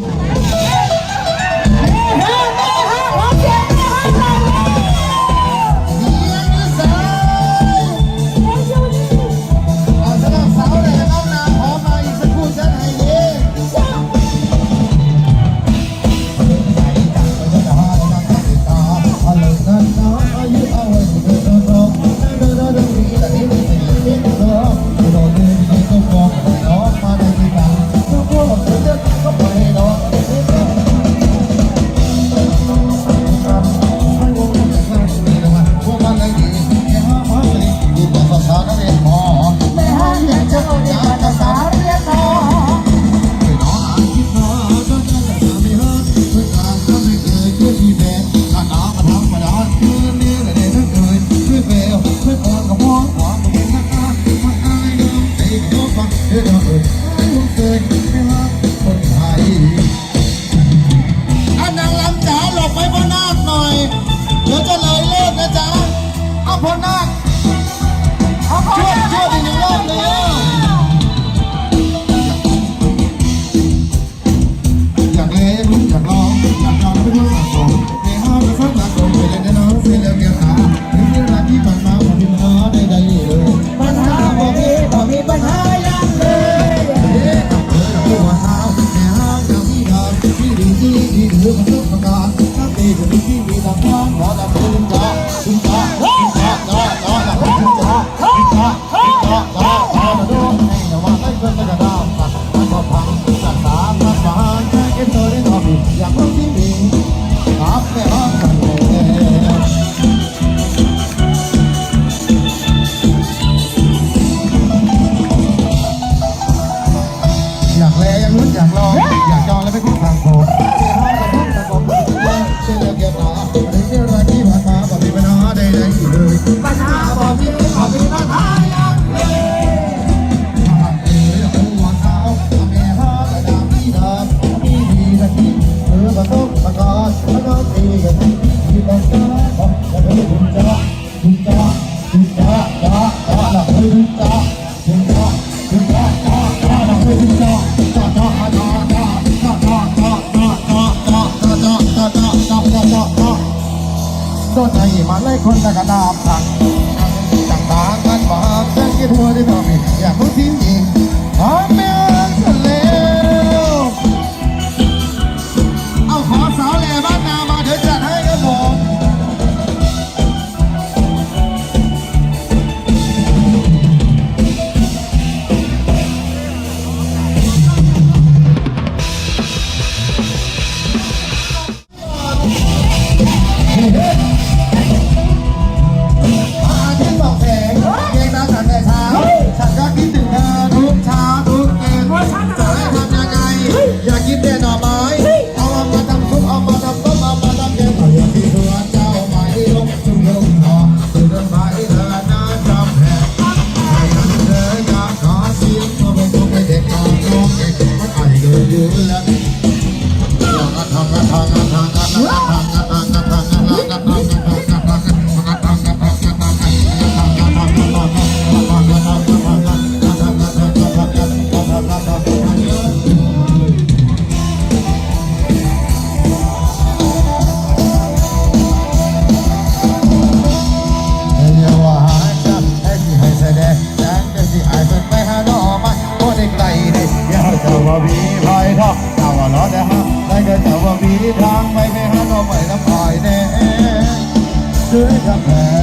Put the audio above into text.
Bye. ต้นใจมาเล่คนตะกระดาบผักต่างๆกันบาเส้นกี่ทัวที่เรามีอยากรู้ทิ้งอีก ว่ามีภายทองเจ้าว่าล้อแต่ฮะแต่ก็เจ้าว่ามีทางไปไม่หาเราไม้น้ำอ้อยแน่ด้วยทำแผน